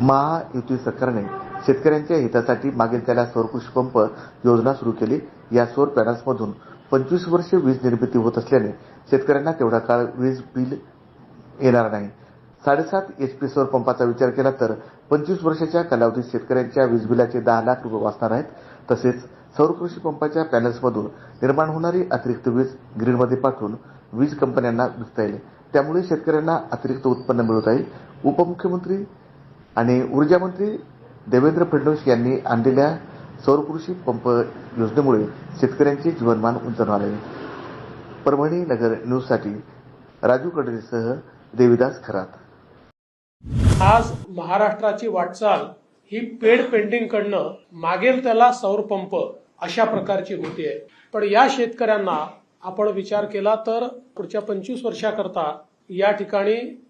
महायुती सरकारने शेतकऱ्यांच्या हितासाठी मागेल त्याला सौर कृषी पंप योजना सुरू केली. या सौर पॅनल्समधून पंचवीस वर्षे वीज निर्मिती होत असल्याने शेतकऱ्यांना तेवढा काळ वीज बिल येणार नाही. साडेसात एच पी सौर पंपाचा विचार केला तर पंचवीस वर्षाच्या कालावधीत शेतकऱ्यांच्या वीज बिलाचे दहा लाख रुपये वाचणार आहेत. तसेच सौर कृषी पंपाच्या पॅनल्समधून निर्माण होणारी अतिरिक्त वीज ग्रीडमध्ये पाठवून वीज कंपन्यांना विकता येईल. त्यामुळे शेतकऱ्यांना अतिरिक्त उत्पन्न मिळवता येईल. उपमुख्यमंत्री आणि ऊर्जा मंत्री देवेंद्र फडणवीस यांनी आणलेल्या सौरकृषी पंप योजनेमुळे शेतकऱ्यांचे जीवनमान उंचावणार. आहे परभणी नगर न्यूजसाठी राजू कडरेसह देविदास खरात. आज महाराष्ट्राची वाटचाल ही पेड पेंटिंग कडनं मागेल त्याला सौर पंप अशा प्रकारची होतीये पण या शेतकऱ्यांना आपण विचार केला तर पुढच्या पंचवीस वर्षाकरता या ठिकाणी